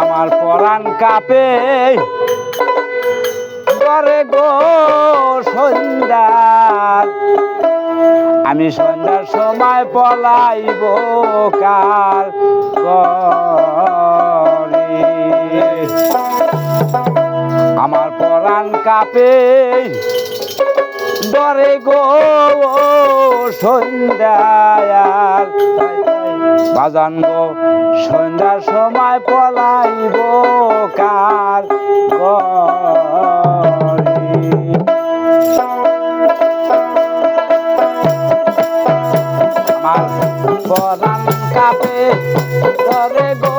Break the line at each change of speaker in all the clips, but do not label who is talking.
আমার পরাণ কাপে। করে গো সন্ধ্যা। আমি সন্ধ্যার সময় পলাইব কার আমার পরাণ কাপে। ডরে গো সন্ধ্যা। বাজান গো সন্ধ্যার সময় পলাইব কার আমার পরান কাপে তরে গো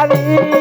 বাড়ি